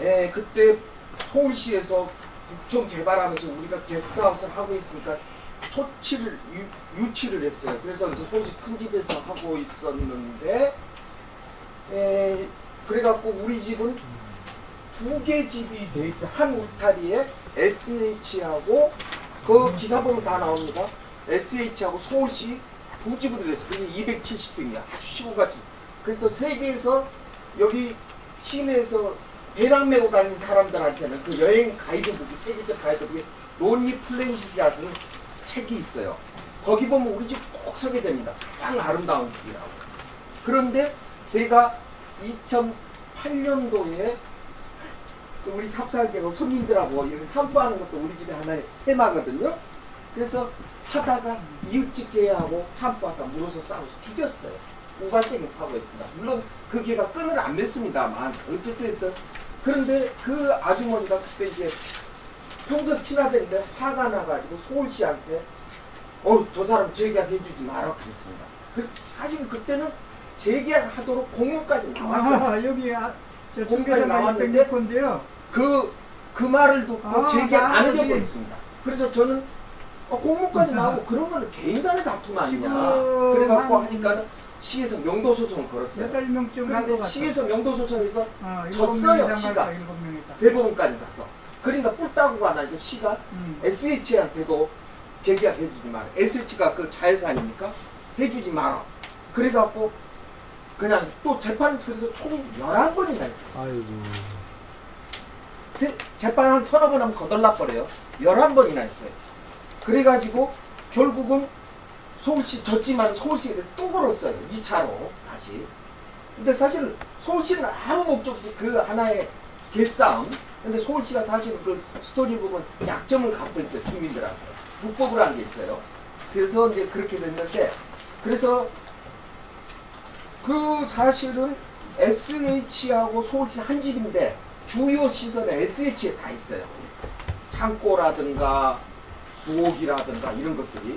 에, 그때 서울시에서 북촌 개발하면서 우리가 게스트하우스를 하고 있으니까 초치를 유, 유치를 했어요. 그래서 이제 서울시 큰 집에서 하고 있었는데 에, 그래갖고 우리 집은 두 개 집이 돼 있어요. 한 울타리에 SH하고 그 기사 보면 다 나옵니다. SH하고 서울시 두 집으로 됐어요. 그래서 270평이야. 아주 시골같이. 그래서 세계에서 여기 시내에서 배낭 메고 다니는 사람들한테는 그 여행 가이드북이 세계적 가이드북이 론리 플랜식이라는 책이 있어요. 거기 보면 우리 집꼭 서게 됩니다. 딱 아름다운 집이라고. 그런데 제가 2008년도에 그 우리 삽살개고 손님들하고 이렇게 산보하는 것도 우리 집에 하나의 테마거든요. 그래서 하다가 이웃집 개하고 산보하다 물어서 싸워서 죽였어요. 우발적인 사고였습니다. 물론 그 개가 끈을 안 맸습니다만 어쨌든 그런데 그 아주머니가 그때 이제 평소 친하던데 화가 나가지고 서울시한테 어 저 사람 재계약 해주지 마라 그랬습니다. 그, 사실 그때는 재계약 하도록 공문까지 나왔어요. 아, 여기 아, 나왔는데 나왔는데 건데요. 그, 그 말을 듣고 아, 제기안 안. 해줘버렸습니다. 그래서 저는 어, 공문까지 아. 나오고 그런 거는 개인 간의 다툼 아니냐. 그래갖고 한- 하니까는 시에서 명도 소송을 걸었어요. 여덟 명쯤 그런데 같아. 시에서 명도 소송에서 어, 졌어요, 이상 시가. 갈까, 일곱 명 이상. 대법원까지 가서. 그러니까 뿔 따고 나니까 시가 음. SH한테도 재계약 해주지 마라. SH가 그 자회사 아닙니까? 해주지 마라. 그래갖고 그냥 또 재판 그래서 총 11번이나 했어요. 아이고. 세, 재판 한 서너 번 하면 거덜나 버려요. 11번이나 했어요. 그래가지고 결국은 서울시 졌지만 서울시에 또 걸었어요. 2차로 다시. 근데 사실 서울시는 아무 목적 없이 그 하나의 개싸움. 근데 서울시가 사실 그 스토리 보면 약점을 갖고 있어요. 주민들한테. 불법을 한게 있어요. 그래서 이제 그렇게 됐는데 그래서 그 사실은 SH하고 서울시 한 집인데 주요 시설은 SH에 다 있어요. 창고라든가 부엌이라든가 이런 것들이.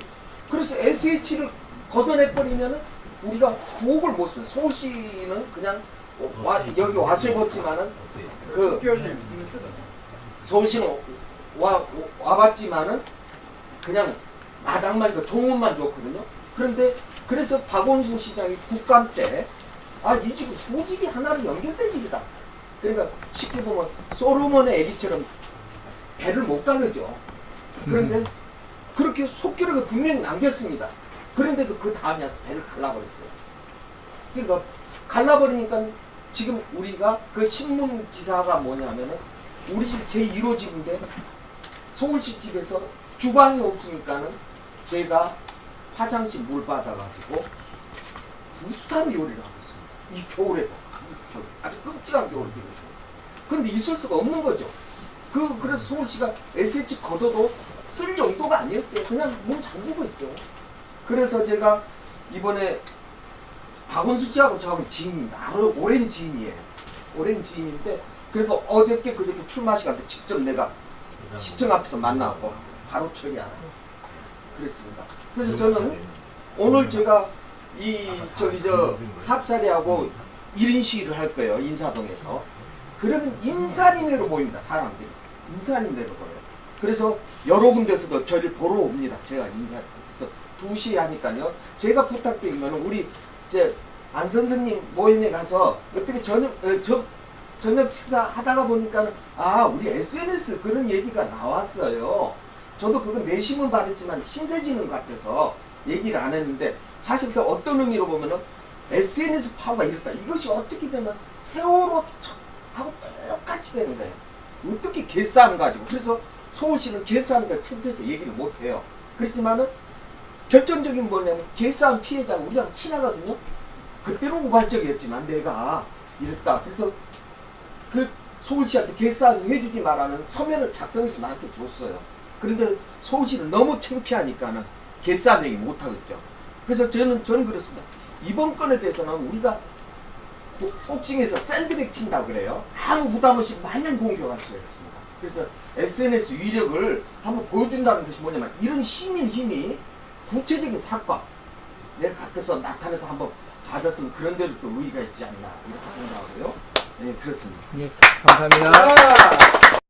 그래서 SH를 걷어내버리면 우리가 부엌을 못 써요. 서울시는 그냥 와, 여기 와서 해봤지만은 그 서울시는 와, 와봤지만은 그냥 마당만 그 종원만 좋거든요. 그런데 그래서 박원순 시장이 국감 때 아, 이 집은 두 집이 하나로 연결된 집이다. 그러니까 쉽게 보면 소로몬의 애기처럼 배를 못 가르죠. 그런데 그렇게 속기록을 분명히 남겼습니다. 그런데도 그 다음에 와서 배를 갈라버렸어요. 그러니까 갈라버리니까 지금 우리가 그 신문 기사가 뭐냐면은 우리 집 제1호 집인데 서울시 집에서 주방이 없으니까는 제가 화장실 물 받아가지고 부스타로 요리를 하고 있습니다. 이 겨울에도 이 겨울, 아주 끔찍한 겨울이 되겠어요. 그런데 있을 수가 없는 거죠. 그 그래서 서울시가 SH 걷어도 쓸 정도가 아니었어요. 그냥 문 잠그고 있어요. 그래서 제가 이번에 박원수 씨하고 저하고 지인입니다. 아주 오랜 지인이에요. 오랜 지인인데 그래서 어저께 그저께 출마 시간 때 직접 내가 시청 앞에서 만나고 바로 처리하라. 그랬습니다. 그래서 저는 오늘 제가 이 저기 저 삽살이하고 1인 시위를 할 거예요. 인사동에서. 그러면 인산인해로 보입니다. 사람들이. 인산인해로 보여요. 그래서 여러 군데서도 저를 보러 옵니다. 제가 인사 그래서 2시에 하니까요. 제가 부탁드린 거는 우리 이제 안 선생님 모임에 가서 어떻게 저녁 어, 저 저녁 식사 하다가 보니까 아 우리 SNS 그런 얘기가 나왔어요. 저도 그건 내심은 받았지만 신세지는 같아서 얘기를 안 했는데 사실 저 어떤 의미로 보면은 SNS 파워가 이렇다. 이것이 어떻게 되면 세월호 하고 똑같이 되는 거예요. 어떻게 개싸움 가지고 그래서 서울시는 개싸움들 창피해서 얘기를 못 해요. 그렇지만은 결정적인 뭐냐면 개싸움 피해자가 우리랑 친하거든요. 그때는 우발적이었지만 내가 이랬다. 그래서 그 서울시한테 개싸움 해주지 말라는 서면을 작성해서 나한테 줬어요. 그런데 서울시는 너무 창피하니까는 개싸움 얘기 못 하겠죠. 그래서 저는 저는 그렇습니다. 이번 건에 대해서는 우리가 복- 복싱에서 샌드백 친다고 그래요. 아무 부담 없이 마냥 공격할 수가 있습니다. 그래서 SNS 위력을 한번 보여준다는 것이 뭐냐면 이런 시민 힘이 구체적인 사건 내 곁에서 나타내서 한번 가졌으면 그런 데도 또 의의가 있지 않나 이렇게 생각하고요. 예, 그렇습니다. 예, 감사합니다. 자,